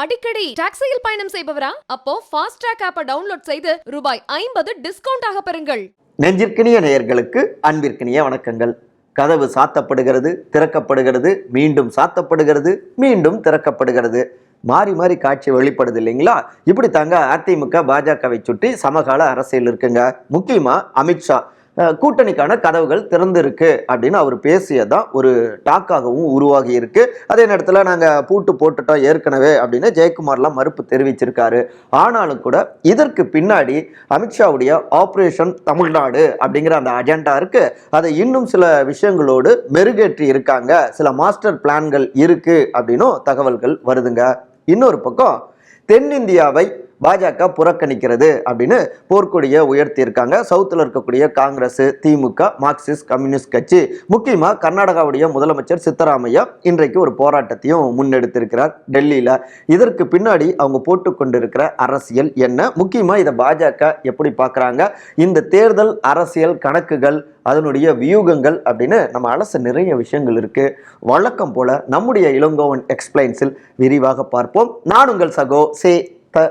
அடிக்கடி டாக்ஸியில் பயணம் செய்பவரா? அப்போ ஃபாஸ்ட் ட்ராக் ஆப்பை டவுன்லோட் செய்து ரூபாய் ஐம்பது டிஸ்கவுண்ட் ஆக பெறுங்கள். நெஞ்சிற்கினிய நேயர்களுக்கு அன்பிற்கினிய வணக்கங்கள். கதவு சாத்தப்படுகிறது திறக்கப்படுகிறது மீண்டும் சாத்தப்படுகிறது மீண்டும் திறக்கப்படுகிறது. மாறி மாறி காட்சி வெளிப்படுது இல்லைங்களா? இப்படி தாங்க அதிமுக பாஜகவை சுற்றி சமகால அரசியல் இருக்குங்க. முக்கியமா அமித்ஷா. கூட்டணிக்கான கதவுகள் திறந்திருக்கு அப்படின்னு அவர் பேசியதான் ஒரு டாக்காகவும் உருவாகி இருக்கு. அதே நேரத்தில் நாங்கள் பூட்டு போட்டுட்டோம் ஏற்கனவே அப்படின்னு ஜெயக்குமார்லாம் மறுப்பு தெரிவிச்சிருக்காரு. ஆனாலும் கூட இதற்கு பின்னாடி அமித்ஷாவுடைய ஆப்ரேஷன் தமிழ்நாடு அப்படிங்கிற அந்த அஜெண்டா இருக்கு. அதை இன்னும் சில விஷயங்களோடு மெருகேற்றி இருக்காங்க. சில மாஸ்டர் பிளான்கள் இருக்கு அப்படின்னும் தகவல்கள் வருதுங்க. இன்னொரு பக்கம் தென்னிந்தியாவை பாஜக புறக்கணிக்கிறது அப்படின்னு போர்க்கொடியை உயர்த்தியிருக்காங்க. சவுத்தில் இருக்கக்கூடிய காங்கிரஸ் திமுக மார்க்சிஸ்ட் கம்யூனிஸ்ட் கட்சி. முக்கியமாக கர்நாடகாவுடைய முதலமைச்சர் சித்தராமையா இன்றைக்கு ஒரு போராட்டத்தையும் முன்னெடுத்திருக்கிறார் டெல்லியில். இதற்கு பின்னாடி அவங்க போட்டுக்கொண்டிருக்கிற அரசியல் என்ன? முக்கியமாக இதை பாஜக எப்படி பார்க்குறாங்க? இந்த தேர்தல் அரசியல் கணக்குகள் அதனுடைய வியூகங்கள் அப்படின்னு நம்ம அலச நிறைய விஷயங்கள் இருக்கு. வழக்கம் போல நம்முடைய இளங்கோவன் எக்ஸ்பிளைன்ஸில் விரிவாக பார்ப்போம். நான் உங்கள் சகோ சே த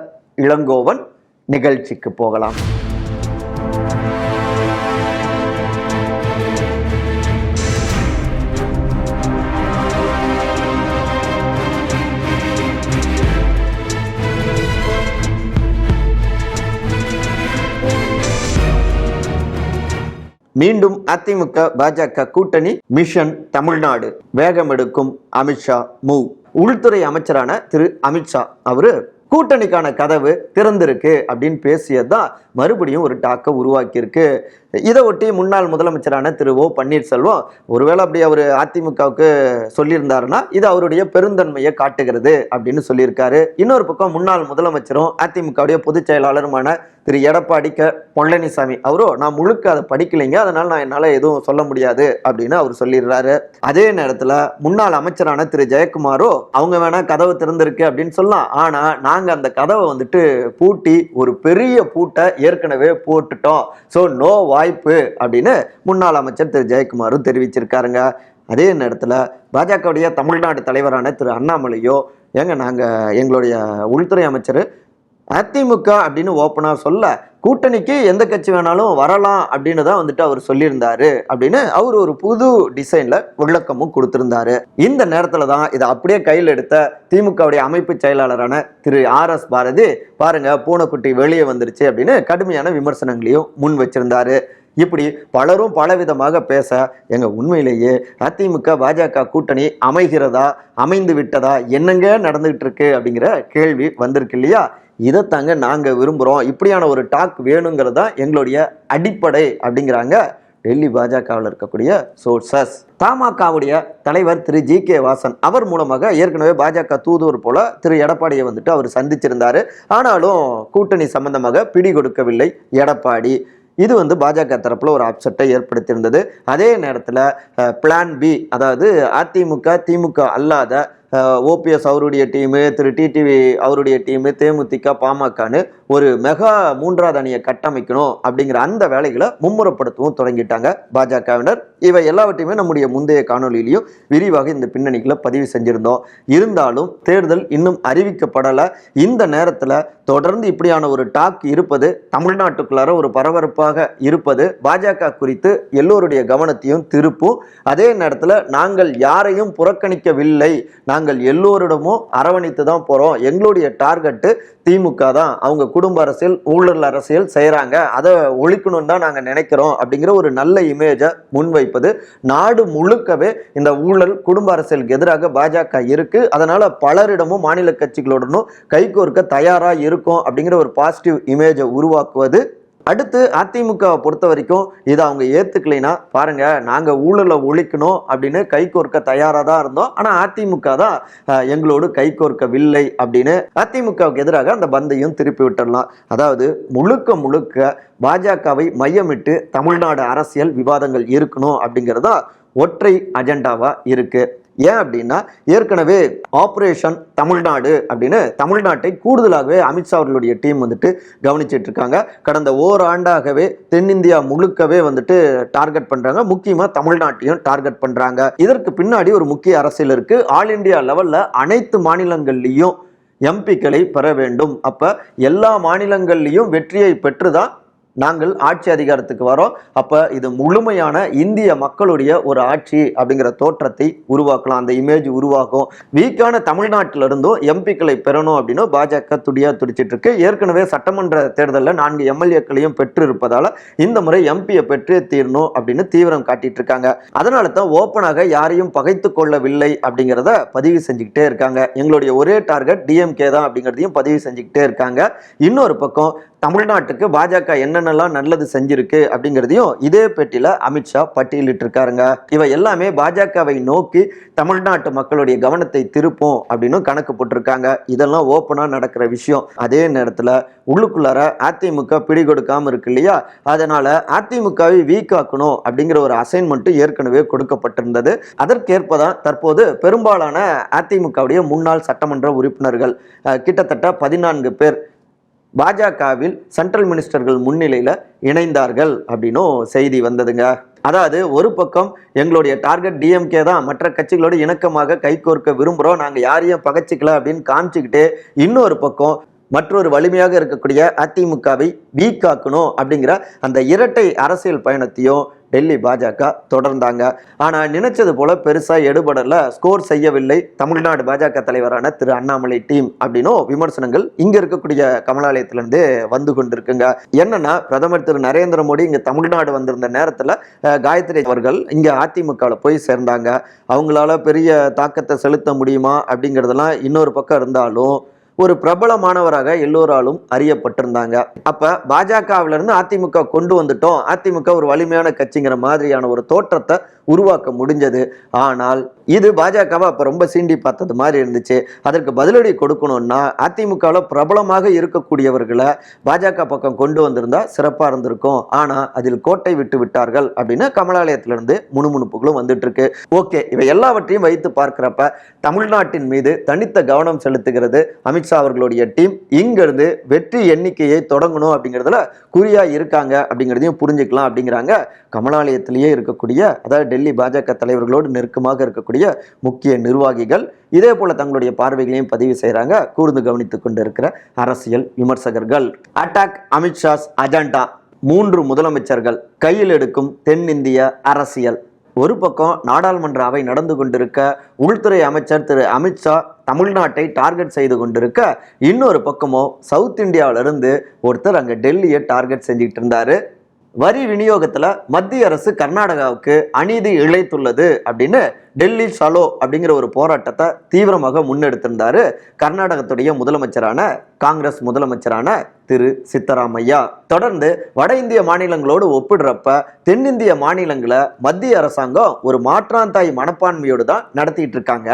இளங்கோவன் நிகழ்ச்சிக்கு போகலாம். மீண்டும் அதிமுக பாஜக கூட்டணி மிஷன் தமிழ்நாடு. வேகமெடுக்கும் அமித்ஷா மூவ் உள்துறை அமைச்சரான திரு. அமித்ஷா அவரு கூட்டணிக்கான கதவு திறந்திருக்கு அப்படின்னு பேசியதுதான் மறுபடியும் ஒரு டாக்கை உருவாக்கியிருக்கு. இதை ஒட்டி முன்னாள் முதலமைச்சரான திரு ஓ பன்னீர்செல்வம் ஒருவேளை அப்படி அவர் அதிமுகவுக்கு சொல்லியிருந்தாருன்னா இது அவருடைய பெருந்தன்மையை காட்டுகிறது அப்படின்னு சொல்லியிருக்காரு. இன்னொரு பக்கம் முன்னாள் முதலமைச்சரும் அதிமுகவுடைய பொதுச் செயலாளருமான திரு எடப்பாடி க பழனிசாமி அவரோ நான் முழுக்க அதை படிக்கலைங்க அதனால நான் என்னால் எதுவும் சொல்ல முடியாது அப்படின்னு அவர் சொல்லிடுறாரு. அதே நேரத்தில் முன்னாள் அமைச்சரான திரு ஜெயக்குமாரோ அவங்க வேணால் கதவு திறந்திருக்கு அப்படின்னு சொல்லலாம். ஆனால் நாங்கள் அந்த கதவை வந்துட்டு பூட்டி ஒரு பெரிய பூட்டை ஏற்கனவே போட்டுட்டோம். ஸோ நோ வாய்ப்பு அப்படின்னு முன்னாள் அமைச்சர் திரு. ஜெயக்குமாரும் தெரிவிச்சிருக்காருங்க. அதே நேரத்தில் பாஜகவுடைய தமிழ்நாடு தலைவரான திரு. அண்ணாமலையோ ஏங்க நாங்கள் எங்களுடைய உள்துறை அமைச்சர் அதிமுக அப்படின்னு ஓப்பனாக சொல்ல கூட்டணிக்கு எந்த கட்சி வேணாலும் வரலாம் அப்படின்னு தான் வந்துட்டு அவர் சொல்லியிருந்தாரு அப்படின்னு அவர் ஒரு புது டிசைன்ல விளக்கமும் கொடுத்திருந்தாரு. இந்த நேரத்துல தான் இதை அப்படியே கையில் எடுத்த திமுகவுடைய அமைப்பு செயலாளரான திரு ஆர் எஸ் பாரதி பாருங்க பூனைக்குட்டி வெளியே வந்துருச்சு அப்படின்னு கடுமையான விமர்சனங்களையும் முன் வச்சிருந்தாரு. இப்படி பலரும் பலவிதமாக பேச எங்க உண்மையிலேயே அதிமுக பாஜக கூட்டணி அமைகிறதா அமைந்து விட்டதா என்னங்க நடந்துகிட்டு இருக்கு அப்படிங்கிற கேள்வி வந்திருக்கு இல்லையா? இதைத்தாங்க நாங்கள் விரும்புகிறோம் இப்படியான ஒரு டாக் வேணுங்கிறது தான் எங்களுடைய அடிப்படை அப்படிங்கிறாங்க டெல்லி பாஜகவில் இருக்கக்கூடிய சோர்சஸ். தமாகவுடைய தலைவர் திரு ஜி கே வாசன் அவர் மூலமாக ஏற்கனவே பாஜக தூதுவர் போல திரு எடப்பாடியை வந்துட்டு அவர் சந்திச்சிருந்தார். ஆனாலும் கூட்டணி சம்பந்தமாக பிடி கொடுக்கவில்லை எடப்பாடி. இது வந்து பாஜக தரப்பில் ஒரு அப்செட்டை ஏற்படுத்தியிருந்தது. அதே நேரத்தில் பிளான் பி அதாவது அதிமுக திமுக அல்லாத ஓபிஎஸ் அவருடைய டீமு திரு டிடிவி அவருடைய டீமு தேமுதிக பாமகன்னு ஒரு மெகா மூன்றாவது அணியை கட்டமைக்கணும் அப்படிங்கிற அந்த வேலைகளை மும்முரப்படுத்தவும் தொடங்கிட்டாங்க பாஜகவினர். இவை எல்லாவற்றையுமே நம்முடைய முந்தைய காணொலியிலையும் விரிவாக இந்த பின்னணிகளை பதிவு செஞ்சிருந்தோம். இருந்தாலும் தேர்தல் இன்னும் அறிவிக்கப்படலை. இந்த நேரத்தில் தொடர்ந்து இப்படியான ஒரு டாக் இருப்பது தமிழ்நாட்டுக்குள்ளார ஒரு பரபரப்பாக இருப்பது பாஜக குறித்து எல்லோருடைய கவனத்தையும் திருப்பும். அதே நேரத்தில் நாங்கள் யாரையும் புறக்கணிக்கவில்லை. நாங்கள் நாங்கள் எல்லோரிடமும் அரவணைத்து தான் போகிறோம் எங்களுடைய டார்கெட்டு திமுக தான். அவங்க குடும்ப அரசியல் ஊழல் அரசியல் செய்கிறாங்க அதை ஒழிக்கணும்னு தான் நாங்கள் நினைக்கிறோம் அப்படிங்கிற ஒரு நல்ல இமேஜை முன்வைப்பது. நாடு முழுக்கவே இந்த ஊழல் குடும்ப அரசியலுக்கு எதிராக பாஜக இருக்குது அதனால் பலரிடமும் மாநில கட்சிகளுடனும் கைகோர்க்க தயாராக இருக்கும் அப்படிங்கிற ஒரு பாசிட்டிவ் இமேஜை உருவாக்குவது அடுத்து அதிமுகவை பொறுத்த வரைக்கும் இதை அவங்க ஏற்றுக்கலைன்னா பாருங்க நாங்கள் ஊழலை ஒழிக்கணும் அப்படின்னு கைகோர்க்க தயாராக தான் இருந்தோம். ஆனால் அதிமுக தான் எங்களோடு எங்களோடு கைகோர்க்கவில்லை அப்படின்னு அதிமுகவுக்கு எதிராக அந்த பந்தையும் திருப்பி விட்டுடலாம். அதாவது முழுக்க முழுக்க பாஜகவை மையமிட்டு தமிழ்நாடு அரசியல் விவாதங்கள் இருக்கணும் அப்படிங்கிறதா ஒற்றை அஜெண்டாவாக இருக்குது ஏன் அப்படின்னா ஏற்கனவே ஆப்ரேஷன் தமிழ்நாடு அப்படின்னு தமிழ்நாட்டை கூடுதலாகவே அமித்ஷா அவர்களுடைய டீம் வந்துட்டு கவனிச்சிட்டு இருக்காங்க. கடந்த ஓராண்டாகவே தென்னிந்தியா முழுக்கவே வந்துட்டு டார்கெட் பண்றாங்க. முக்கியமா தமிழ்நாட்டையும் டார்கெட் பண்றாங்க. இதற்கு பின்னாடி ஒரு முக்கிய அரசியல் இருக்கு. ஆல் இந்தியா லெவல்ல அனைத்து மாநிலங்கள்லையும் எம்பிக்களை பெற வேண்டும். அப்ப எல்லா மாநிலங்கள்லையும் வெற்றியை பெற்றுதான் நாங்கள் ஆட்சி அதிகாரத்துக்கு வரோம். அப்போ இது முழுமையான இந்திய மக்களுடைய ஒரு ஆட்சி அப்படிங்கிற தோற்றத்தை உருவாக்கலாம். அந்த இமேஜ் உருவாக்கும் வீக்கான தமிழ்நாட்டிலிருந்தும் எம்பிக்களை பெறணும் அப்படின்னு பாஜக துடியா துடிச்சிட்டு இருக்கு. ஏற்கனவே சட்டமன்ற தேர்தலில் நான்கு எம்எல்ஏக்களையும் பெற்று இருப்பதால் இந்த முறை எம்பியை பெற்றே தீரணும் அப்படின்னு தீவிரம் காட்டிட்டு இருக்காங்க. அதனால தான் ஓப்பனாக யாரையும் பகைத்து கொள்ளவில்லை அப்படிங்கிறத பதிவு செஞ்சுக்கிட்டே இருக்காங்க. எங்களுடைய ஒரே டார்கெட் டிஎம்கே தான் அப்படிங்கிறதையும் பதிவு செஞ்சுக்கிட்டே இருக்காங்க. இன்னொரு பக்கம் தமிழ்நாட்டுக்கு பாஜக என்னென்னலாம் நல்லது செஞ்சிருக்கு அப்படிங்கிறதையும் இதே பேட்டியில் அமித்ஷா பட்டியலிட்டு இருக்காருங்க இவை எல்லாமே பாஜகவை நோக்கி தமிழ்நாட்டு மக்களுடைய கவனத்தை திருப்பும் அப்படின்னு கணக்கு போட்டிருக்காங்க. இதெல்லாம் ஓப்பனாக நடக்கிற விஷயம். அதே நேரத்தில் உள்ளுக்குள்ளார அதிமுக பிடி கொடுக்காமல் இருக்கு இல்லையா? அதனால அதிமுகவை வீக் ஆக்கணும் அப்படிங்கிற ஒரு அசைன்மெண்ட்டு ஏற்கனவே கொடுக்கப்பட்டிருந்தது. அதற்கேற்பதான் தற்போது பெரும்பாலான அதிமுகவுடைய முன்னாள் சட்டமன்ற உறுப்பினர்கள் கிட்டத்தட்ட பதினான்கு பேர் பாஜகவில் சென்ட்ரல் மினிஸ்டர்கள் முன்னிலையில் இணைந்தார்கள் அப்படின்னும் செய்தி வந்ததுங்க. அதாவது ஒரு பக்கம் எங்களுடைய டார்கெட் டிஎம்கே தான் மற்ற கட்சிகளோடு இணக்கமாக கைகோர்க்க விரும்புகிறோம் நாங்கள் யாரையும் பகச்சிக்கல அப்படின்னு காமிச்சுக்கிட்டு இன்னொரு பக்கம் மற்றொரு வலிமையாக இருக்கக்கூடிய அதிமுகவை வீக்காக்கணும் அப்படிங்கிற அந்த இரட்டை அரசியல் பயணத்தையும் டெல்லி பாஜக தொடர்ந்தாங்க. ஆனால் நினைச்சது போல பெருசாக எடுபடல ஸ்கோர் செய்யவில்லை தமிழ்நாடு பாஜக தலைவரான திரு அண்ணாமலை டீம் அப்படின்னும் விமர்சனங்கள் இங்க இருக்கக்கூடிய கமலாலயத்திலிருந்து வந்து கொண்டிருக்குங்க. என்னன்னா பிரதமர் திரு நரேந்திர மோடி இங்க தமிழ்நாடு வந்திருந்த நேரத்தில் காயத்ரி அவர்கள் இங்க அதிமுகவில் போய் சேர்ந்தாங்க. அவங்களால பெரிய தாக்கத்தை செலுத்த முடியுமா அப்படிங்கிறதெல்லாம் இன்னொரு பக்கம் இருந்தாலும் ஒரு பிரபலமானவராக எல்லோராலும் அறியப்பட்டிருந்தாங்க. அப்ப பாஜகவில இருந்து அதிமுக கொண்டு வந்துட்டோம். அதிமுக ஒரு வலிமையான கட்சிங்கிற மாதிரியான ஒரு தோற்றத்தை உருவாக்க முடிஞ்சது. ஆனால் இது பாஜகவை அப்போ ரொம்ப சீண்டி பார்த்தது மாதிரி இருந்துச்சு. அதற்கு பதிலடி கொடுக்கணும்னா அதிமுகவில் பிரபலமாக இருக்கக்கூடியவர்களை பாஜக பக்கம் கொண்டு வந்திருந்தா சிறப்பாக இருந்திருக்கும். ஆனால் அதில் கோட்டை விட்டு விட்டார்கள் அப்படின்னு கமலாலயத்திலிருந்து முணுமுணுப்புகளும் வந்துட்டு இருக்கு ஓகே இவை எல்லாவற்றையும் வைத்து பார்க்குறப்ப தமிழ்நாட்டின் மீது தனித்த கவனம் செலுத்துகிறது அமித்ஷா அவர்களுடைய டீம். இங்கிருந்து வெற்றி எண்ணிக்கையை தொடங்கணும் அப்படிங்கிறதுல குறியா இருக்காங்க அப்படிங்கிறதையும் புரிஞ்சுக்கலாம் அப்படிங்கிறாங்க கமலாலயத்திலேயே இருக்கக்கூடிய அதாவது டெல்லி பாஜக தலைவர்களோடு நெருக்கமாக இருக்கக்கூடிய முக்கிய நிர்வாகிகள். இதே போல தங்களுடைய பார்வைகளையும் பதிவு செய்கிறாங்க கூர்ந்து கவனித்துக் கொண்டிருக்கிற அரசியல் விமர்சகர்கள். Attack Amit Shah's agenda. மூன்று முதலமைச்சர்கள் கையில் எடுக்கும் தென்னிந்திய அரசியல். ஒரு பக்கம் நாடாளுமன்ற அவை நடந்து கொண்டிருக்க உள்துறை அமைச்சர் திரு அமித்ஷா தமிழ்நாட்டை டார்கெட் செய்து கொண்டிருக்க இன்னொரு பக்கமோ சவுத் இந்தியாவிலிருந்து ஒருத்தர் அங்கே டெல்லியை டார்கெட் செஞ்சுக்கிட்டு இருந்தார். வரி விநியோகத்தில் மத்திய அரசு கர்நாடகாவுக்கு அநீதி இழைத்துள்ளது அப்படின்னு டெல்லி சலோ அப்படிங்கிற ஒரு போராட்டத்தை தீவிரமாக முன்னெடுத்திருந்தாரு கர்நாடகத்துடைய முதலமைச்சரான காங்கிரஸ் முதலமைச்சரான திரு சித்தராமையா. தொடர்ந்து வட இந்திய மாநிலங்களோடு ஒப்பிடுறப்ப தென்னிந்திய மாநிலங்களை மத்திய அரசாங்கம் ஒரு மாற்றாந்தாய் மனப்பான்மையோடு தான் நடத்திட்டு இருக்காங்க.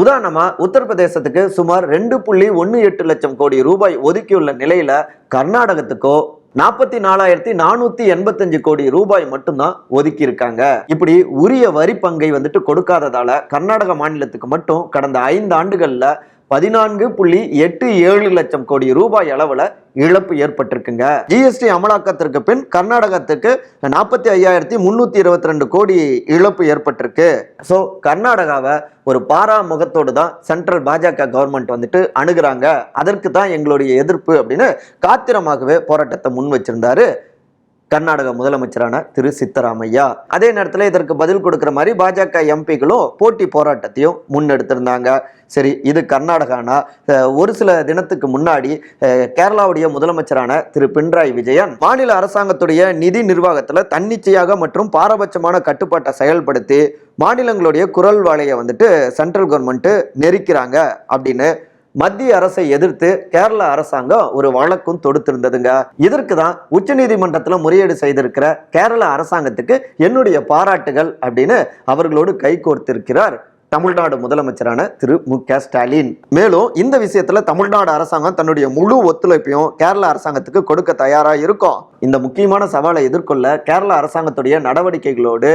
உதாரணமா உத்தரப்பிரதேசத்துக்கு சுமார் ரெண்டு புள்ளி ஒன்று எட்டு லட்சம் கோடி ரூபாய் ஒதுக்கியுள்ள நிலையில கர்நாடகத்துக்கோ நாற்பத்தி நாலாயிரத்தி நானூத்தி எண்பத்தஞ்சு கோடி ரூபாய் மட்டும்தான் ஒதுக்கி இருக்காங்க இப்படி உரிய வரி பங்கை வந்துட்டு கொடுக்காததால கர்நாடக மாநிலத்துக்கு மட்டும் கடந்த ஐந்து ஆண்டுகள்ல பதினான்கு புள்ளி எட்டு ஏழு லட்சம் கோடி ரூபாய் அளவுல இழப்பு ஏற்பட்டிருக்குங்க. ஜிஎஸ்டி அமலாக்கத்திற்கு பின் கர்நாடகத்துக்கு நாற்பத்தி ஐயாயிரத்தி முன்னூத்தி இருபத்தி ரெண்டு கோடி இழப்பு ஏற்பட்டிருக்கு. ஸோ கர்நாடகாவை ஒரு பாரா முகத்தோடு தான் சென்ட்ரல் பாஜக கவர்மெண்ட் வந்துட்டு அணுகிறாங்க. அதற்கு தான் எங்களுடைய எதிர்ப்பு அப்படின்னு காத்திரமாகவே போராட்டத்தை முன் வச்சிருந்தாரு. கர்நாடக முதலமைச்சரான திரு சித்தராமையா. அதே நேரத்தில் இதற்கு பதில் கொடுக்குற மாதிரி பாஜக எம்பிகளும் போட்டி போராட்டத்தையும் முன்னெடுத்திருந்தாங்க. சரி இது கர்நாடகானா? ஒரு சில தினத்துக்கு முன்னாடி கேரளாவுடைய முதலமைச்சரான திரு பினராயி விஜயன் மாநில அரசாங்கத்துடைய நிதி நிர்வாகத்தில் தன்னிச்சையாக மற்றும் பாரபட்சமான கட்டுப்பாட்டை செயல்படுத்தி மாநிலங்களுடைய குரல் வாழையை வந்துட்டு சென்ட்ரல் கவர்மெண்ட்டு நெரிக்கிறாங்க அப்படின்னு மத்திய அரசை எதிர்த்து கேரள அரசாங்கம் ஒரு வழக்கும் தொடுத்திருந்ததுங்க. இதற்கு தான் உச்சநீதிமன்றத்தில் முறையீடு செய்திருக்கிற கேரள அரசாங்கத்துக்கு என்னுடைய பாராட்டுகள் அப்படின்னு அவர்களோடு கைகோர்த்திருக்கிறார் தமிழ்நாடு முதலமைச்சரான திரு மு க ஸ்டாலின். மேலும் இந்த விஷயத்துல தமிழ்நாடு அரசாங்கம் தன்னுடைய முழு ஒத்துழைப்பையும் கேரள அரசாங்கத்துக்கு கொடுக்க தயாரா இருக்கும். இந்த முக்கியமான சவாலை எதிர்கொள்ள கேரள அரசாங்கத்துடைய நடவடிக்கைகளோடு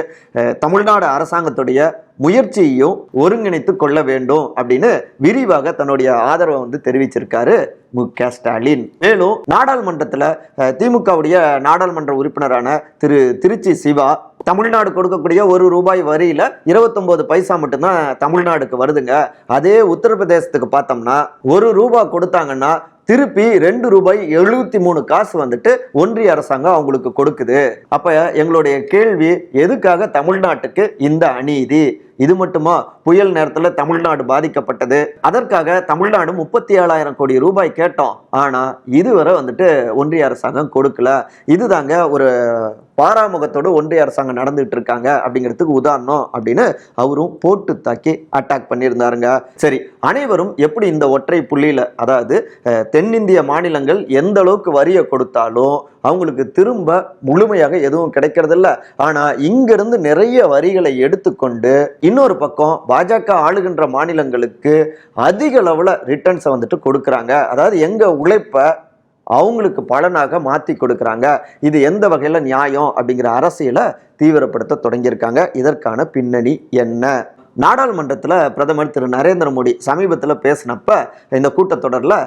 தமிழ்நாடு அரசாங்கத்துடைய முயற்சியையும் ஒருங்கிணைத்து கொள்ள வேண்டும் அப்படின்னு விரிவாக தன்னுடைய ஆதரவை வந்து தெரிவிச்சிருக்காரு மு க ஸ்டாலின். மேலும் நாடாளுமன்றத்தில் திமுகவுடைய நாடாளுமன்ற உறுப்பினரான திரு திருச்சி சிவா தமிழ்நாடு கொடுக்கக்கூடிய ஒரு ரூபாய் வரியில இருபத்தொன்பது பைசா மட்டும்தான் தமிழ்நாடுக்கு வருதுங்க. அதே உத்தரப்பிரதேசத்துக்கு பார்த்தோம்னா ஒரு ரூபாய் கொடுத்தாங்கன்னா திருப்பி ரெண்டு ரூபாய் எழுபத்தி மூணு காசு வந்துட்டு ஒன்றிய அரசாங்கம் அவங்களுக்கு கொடுக்குது. அப்ப எங்களுடைய கேள்வி எதுக்காக தமிழ்நாட்டுக்கு இந்த அநீதி? இது மட்டுமா புயல் நேரத்துல தமிழ்நாடு பாதிக்கப்பட்டது? அதற்காக தமிழ்நாடு முப்பத்தி ஏழாயிரம் கோடி ரூபாய் கேட்டோம். ஆனா இதுவரை வந்துட்டு ஒன்றிய அரசாங்கம் கொடுக்கல. இதுதாங்க ஒரு பாராமுகத்தோடு ஒன்றிய அரசாங்கம் நடந்துட்டு இருக்காங்க அப்படிங்கிறதுக்கு உதாரணம் அப்படின்னு அவரும் போட்டு தாக்கி அட்டாக் பண்ணியிருந்தாருங்க. சரி அனைவரும் எப்படி இந்த ஒற்றை புள்ளியில அதாவது தென்னிந்திய மாநிலங்கள் எந்த அளவுக்கு வரியை கொடுத்தாலும் அவங்களுக்கு திரும்ப முழுமையாக எதுவும் கிடைக்கிறதில்ல. ஆனால் இங்கிருந்து நிறைய வரிகளை எடுத்துக்கொண்டு இன்னொரு பக்கம் பாஜக ஆளுகின்ற மாநிலங்களுக்கு அதிக அளவில் ரிட்டர்ன்ஸை வந்துட்டு கொடுக்குறாங்க. அதாவது எங்கள் உழைப்பை அவங்களுக்கு பலனாக மாற்றி கொடுக்குறாங்க. இது எந்த வகையில் நியாயம் அப்படிங்கிற அரசியலை தீவிரப்படுத்த தொடங்கியிருக்காங்க. இதற்கான பின்னணி என்ன? நாடாளுமன்றத்தில் பிரதமர் திரு நரேந்திர மோடி சமீபத்தில் பேசினப்ப இந்த கூட்டத்தொடரில்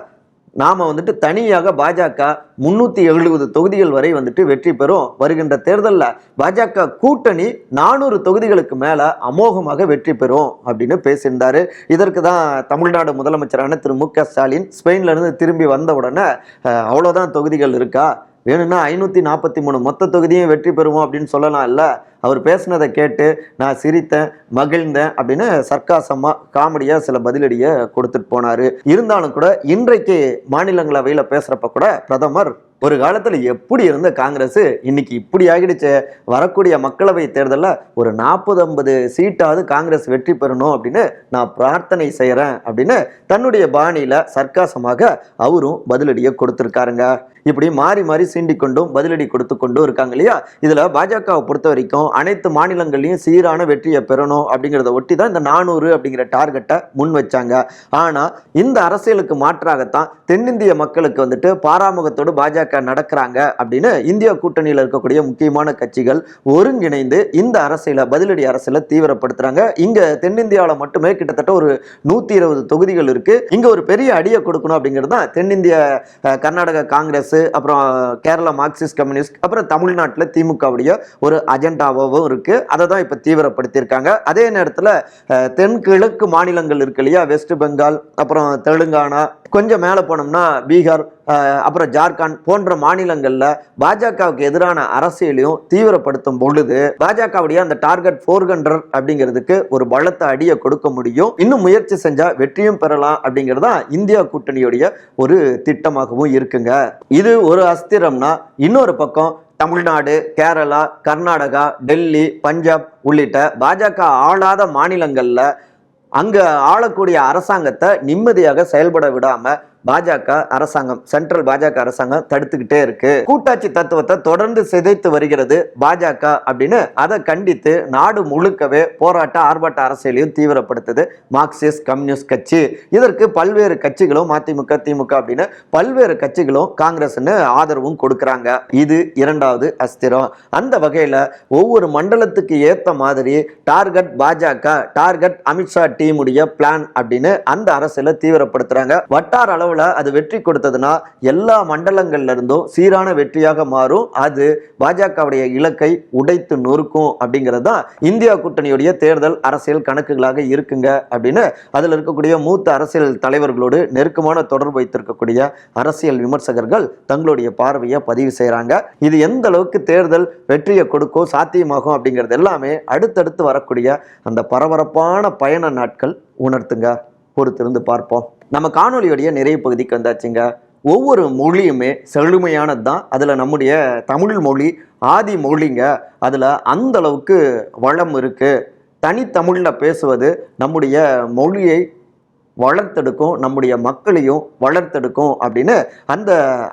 நாம் வந்துட்டு தனியாக பாஜக முந்நூற்றி எழுபது தொகுதிகள் வரை வந்துட்டு வெற்றி பெறும் வருகின்ற தேர்தலில் பாஜக கூட்டணி நானூறு தொகுதிகளுக்கு மேலே அமோகமாக வெற்றி பெறும் அப்படின்னு பேசியிருந்தார். இதற்கு தான் தமிழ்நாடு முதலமைச்சரான திரு மு க ஸ்டாலின் ஸ்பெயின்லேருந்து திரும்பி வந்த உடனே அவ்வளோதான் தொகுதிகள் இருக்கா? வேணும்னா ஐநூற்றி நாற்பத்தி மூணு மொத்த தொகுதியும் வெற்றி பெறுவோம் அப்படின்னு சொல்லலாம் இல்லை. அவர் பேசுனதை கேட்டு நான் சிரித்தேன் மகிழ்ந்தேன் அப்படின்னு சர்க்காசமாக காமெடியாக சில பதிலடியை கொடுத்துட்டு போனார். இருந்தாலும் கூட இன்றைக்கு மாநிலங்களவையில் பேசுகிறப்ப கூட பிரதமர் ஒரு காலத்தில் எப்படி இருந்த காங்கிரஸ் இன்னைக்கு இப்படி ஆகிடுச்சு. வரக்கூடிய மக்களவை தேர்தலில் ஒரு நாற்பது ஐம்பது சீட்டாவது காங்கிரஸ் வெற்றி பெறணும் அப்படின்னு நான் பிரார்த்தனை செய்கிறேன் அப்படின்னு தன்னுடைய பாணியில் சர்க்காசமாக அவரும் பதிலடியை கொடுத்துருக்காருங்க. இப்படி மாறி மாறி சீண்டிக்கொண்டும் பதிலடி கொடுத்து கொண்டும் இருக்காங்க இல்லையா? இதில் பாஜகவை பொறுத்த வரைக்கும் அனைத்து மாநிலங்கள்லையும் சீரான வெற்றியை பெறணும் அப்படிங்கிறத ஒட்டி தான் இந்த நானூறு அப்படிங்கிற டார்கெட்டை முன் வச்சாங்க. ஆனால் இந்த அரசியலுக்கு மாற்றாகத்தான் தென்னிந்திய மக்களுக்கு வந்துட்டு பாராமுகத்தோடு பாஜக நடக்கிறாங்க அப்படின்னு இந்தியா கூட்டணியில் இருக்கக்கூடிய முக்கியமான கட்சிகள் ஒருங்கிணைந்து இந்த அரசியலை பதிலடி அரசியலை தீவிரப்படுத்துறாங்க. இங்க தென்னிந்தியாவில் மட்டுமே கிட்டத்தட்ட ஒரு நூத்தி இருபது தொகுதிகள் இருக்கு. இங்க ஒரு பெரிய அடியை கொடுக்கணும் அப்படிங்கிறது தான் தென்னிந்திய கர்நாடக காங்கிரஸ் அப்புறம் கேரளா மார்க்சிஸ்ட் கம்யூனிஸ்ட் அப்புறம் தமிழ்நாட்டில் திமுகவுடைய ஒரு அஜெண்டாவாகவும் இருக்குது அதை தான் இப்போ தீவிரப்படுத்தியிருக்காங்க. அதே நேரத்தில் தென்கிழக்கு மாநிலங்கள் இருக்கு இல்லையா? வெஸ்ட் பெங்கால் அப்புறம் தெலுங்கானா கொஞ்சம் மேலே போனோம்னா பீகார் அப்புறம் ஜார்க்கண்ட் போன்ற மாநிலங்களில் பாஜகவுக்கு எதிரான அரசியலையும் தீவிரப்படுத்தும் பொழுது பாஜகவுடைய அந்த டார்கெட் ஃபோர் ஹண்ட்ரட் அப்படிங்கிறதுக்கு ஒரு பலத்த அடியை கொடுக்க முடியும். இன்னும் முயற்சி செஞ்சால் வெற்றியும் பெறலாம் அப்படிங்கிறது தான் இந்தியா கூட்டணியுடைய ஒரு திட்டமாகவும் இருக்குங்க. இது ஒரு அஸ்திரம்னா இன்னொரு பக்கம் தமிழ்நாடு கேரளா கர்நாடகா டெல்லி பஞ்சாப் உள்ளிட்ட பாஜக ஆளாத மாநிலங்களில் அங்கே ஆளக்கூடிய அரசாங்கத்தை நிம்மதியாக செயல்பட விடாமல் பாஜக அரசாங்கம் சென்ட்ரல் பாஜக அரசாங்கம் தடுத்துக்கிட்டே இருக்கு. கூட்டாட்சி தத்துவத்தை தொடர்ந்து சிதைத்து வருகிறது பாஜக அப்படின்னு அதை கண்டித்து நாடு முழுக்கவே போராட்ட ஆர்ப்பாட்ட அரசியலையும் தீவிரப்படுத்துது மார்க்சிஸ்ட் கம்யூனிஸ்ட் கட்சி. இதற்கு பல்வேறு கட்சிகளும் மதிமுக திமுக அப்படின்னு பல்வேறு கட்சிகளும் காங்கிரஸ்னு ஆதரவும் கொடுக்கறாங்க. இது இரண்டாவது அஸ்திரம். அந்த வகையில ஒவ்வொரு மண்டலத்துக்கு ஏத்த மாதிரி டார்கெட் பாஜக டார்கெட் அமித்ஷா டீமுடைய பிளான் அப்படின்னு அந்த அரசியலை தீவிரப்படுத்துறாங்க. வட்டார அளவு அளவில் அது வெற்றி கொடுத்ததுன்னா எல்லா மண்டலங்கள்ல இருந்தும் சீரான வெற்றியாக மாறும். அது பாஜகவுடைய இலக்கை உடைத்து நொறுக்கும் அப்படிங்கிறது தான் இந்தியா கூட்டணியுடைய தேர்தல் அரசியல் கணக்குகளாக இருக்குங்க அப்படின்னு அதில் இருக்கக்கூடிய மூத்த அரசியல் தலைவர்களோடு நெருக்கமான தொடர்பு வைத்திருக்கக்கூடிய அரசியல் விமர்சகர்கள் தங்களுடைய பார்வையை பதிவு செய்கிறாங்க இது எந்த அளவுக்கு தேர்தல் வெற்றியை கொடுக்கும் சாத்தியமாகும் அப்படிங்கிறது எல்லாமே அடுத்தடுத்து வரக்கூடிய அந்த பரபரப்பான பயண நாட்கள் உணர்த்துங்க. பொறுத்திருந்து பார்ப்போம். நம்ம காணொளியுடைய நிறைய பகுதிக்கு வந்தாச்சுங்க. ஒவ்வொரு மொழியுமே செழுமையானது தான் அதில் நம்முடைய தமிழ் மொழி ஆதி மொழிங்க அதில் அந்த அளவுக்கு வளம் இருக்குது தனித்தமிழில் பேசுவது நம்முடைய மொழியை வளர்த்தெடுக்கும் நம்முடைய மக்களையும் வளர்த்தெடுக்கும் அப்படின்னு அந்த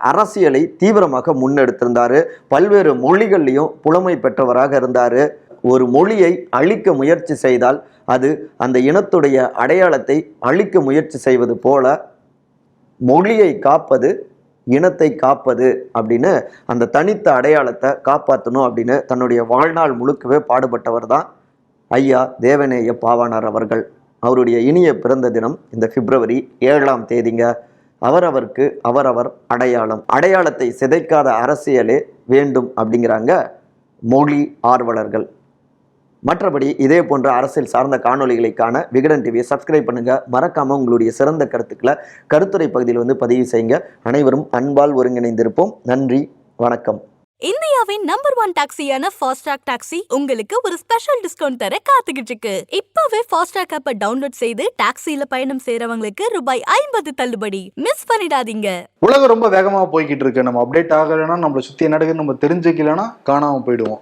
அரசியலை தீவிரமாக முன்னெடுத்திருந்தார். பல்வேறு மொழிகள்லையும் புலமை பெற்றவராக இருந்தார். ஒரு மொழியை அழிக்க முயற்சி செய்தால் அது அந்த இனத்துடைய அடையாளத்தை அழிக்க முயற்சி செய்வது போல மொழியை காப்பது இனத்தை காப்பது அப்படின்னு அந்த தனித்த அடையாளத்தை காப்பாற்றணும் அப்படின்னு தன்னுடைய வாழ்நாள் முழுக்கவே பாடுபட்டவர் தான் ஐயா தேவநேய பாவானார் அவர்கள். அவருடைய இனிய பிறந்த தினம் இந்த பிப்ரவரி ஏழாம் தேதிங்க. அவரவருக்கு அவரவர் அடையாளம். அடையாளத்தை சிதைக்காத அரசியலே வேண்டும் அப்படிங்கிறாங்க மொழி ஆர்வலர்கள். மற்றபடி இதே போன்ற அரசியல் சார்ந்த காணொளிகளை காண விகடன் டிவியை சப்ஸ்கிரைப் பண்ணுங்க. மறக்காம உங்களுடைய சிறந்த கருத்துக்களை கருத்துரை பகுதியில் வந்து பதிவு செய்யுங்க. அனைவரும் அன்பால் ஒருங்கிணைந்திருப்போம். நன்றி வணக்கம். இந்தியாவின் நம்பர் ஒன் டாக்ஸியான ஃபாஸ்ட்ராக் டாக்ஸி உங்களுக்கு ஒரு ஸ்பெஷல் டிஸ்கவுண்ட் தர காத்துக்கிட்டு இருக்கு இப்பவே ஃபாஸ்ட்ராக் ஆப்பை டவுன்லோட் செய்து டாக்ஸில பயணம் செய்றவங்களுக்கு ரூபாய் ஐம்பது தள்ளுபடி. மிஸ் பண்ணிடாதீங்க. உலகம் ரொம்ப வேகமாக போய்கிட்டு இருக்கு நம்ம அப்டேட் ஆகலைன்னா நம்மளை சுற்றி என்ன நடக்குதுன்னு நம்ம தெரிஞ்சுக்கலைன்னா காணாமல் போயிடுவோம்.